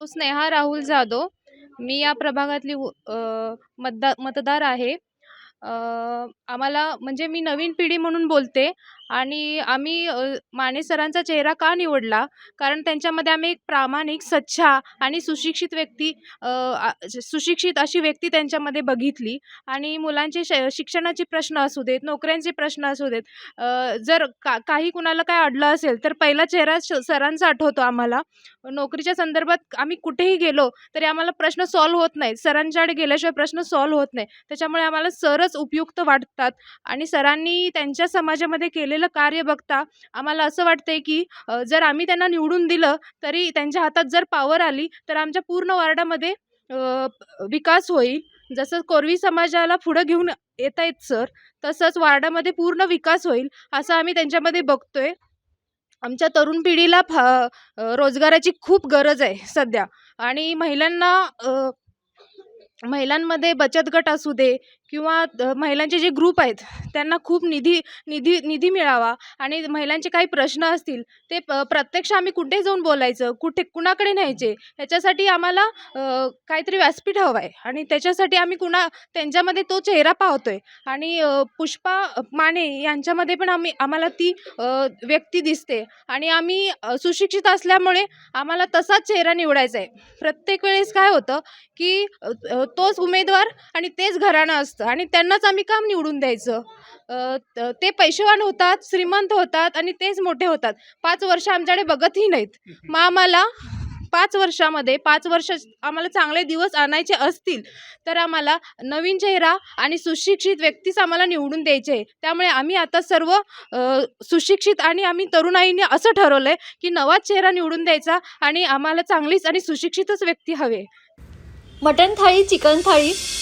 स्नेहा राहुल जाधव. मी या प्रभागातली उ- मतदा मतदार आहे. आम्हाला म्हणजे मी नवीन पिढी म्हणून बोलते. आणि आम्ही माने सरांचा चेहरा का निवडला? कारण त्यांच्यामध्ये आम्ही एक प्रामाणिक सच्छा आणि सुशिक्षित व्यक्ती सुशिक्षित अशी व्यक्ती त्यांच्यामध्ये बघितली. आणि मुलांचे श शिक्षणाचे प्रश्न असू देत नोकऱ्यांचे प्रश्न असू देत जर का काही कुणाला काय अडलं असेल तर पहिला चेहरा सरांचा आठवतो आम्हाला. नोकरीच्या संदर्भात आम्ही कुठेही गेलो तरी आम्हाला प्रश्न सॉल्व्ह होत नाहीत. सरांच्याकडे गेल्याशिवाय प्रश्न सॉल्व्ह होत नाही त्याच्यामुळे आम्हाला सरच उपयुक्त वाटतात. आणि सरांनी त्यांच्या समाजामध्ये केलेलं कार्य बघता आम्हाला असं वाटतंय की जर आम्ही त्यांना निवडून दिलं तरी त्यांच्या हातात जर पॉवर आली तर आमच्या पूर्ण वार्डामध्ये विकास होईल. जसं कोरवी समाजाला पुढं घेऊन येत आहेत सर तसंच वार्डामध्ये पूर्ण विकास होईल असं आम्ही त्यांच्यामध्ये बघतोय. आमच्या तरुण पिढीला फा रोजगाराची खूप गरज आहे सध्या. आणि महिलांना महिलांमध्ये बचत गट असू दे किंवा महिलांचे जे ग्रुप आहेत त्यांना खूप निधी निधी निधी मिळावा आणि महिलांचे काही प्रश्न असतील ते प प्रत्यक्ष आम्ही कुठे जाऊन बोलायचं कुठे कुणाकडे न्यायचे ह्याच्यासाठी आम्हाला काहीतरी व्यासपीठ हवं आहे आणि त्याच्यासाठी आम्ही कुणा त्यांच्यामध्ये तो चेहरा पाहतोय आणि पुष्पा माने यांच्यामध्ये पण आम्ही आम्हाला ती व्यक्ती दिसते आणि आम्ही सुशिक्षित असल्यामुळे आम्हाला तसाच चेहरा निवडायचा आहे प्रत्येक वेळेस काय होतं की तोच उमेदवार आणि तेच घराणं असतं. आणि त्यांनाच आम्ही काम निवडून द्यायचं. त- ते पैसेवान होतात श्रीमंत होतात आणि तेच मोठे होतात. पाच वर्ष आमच्याकडे बघतही नाहीत. मग आम्हाला पाच वर्षामध्ये पाच वर्ष आम्हाला चांगले दिवस आणायचे असतील तर आम्हाला नवीन चेहरा आणि सुशिक्षित व्यक्तीच आम्हाला निवडून द्यायचे. आहे त्यामुळे आम्ही आता सर्व सुशिक्षित आणि आम्ही तरुणाईने असं ठरवलं आहे की नवाच चेहरा निवडून द्यायचा आणि आम्हाला चांगलीच आणि सुशिक्षितच व्यक्ती हवे. Mutton thali chicken thali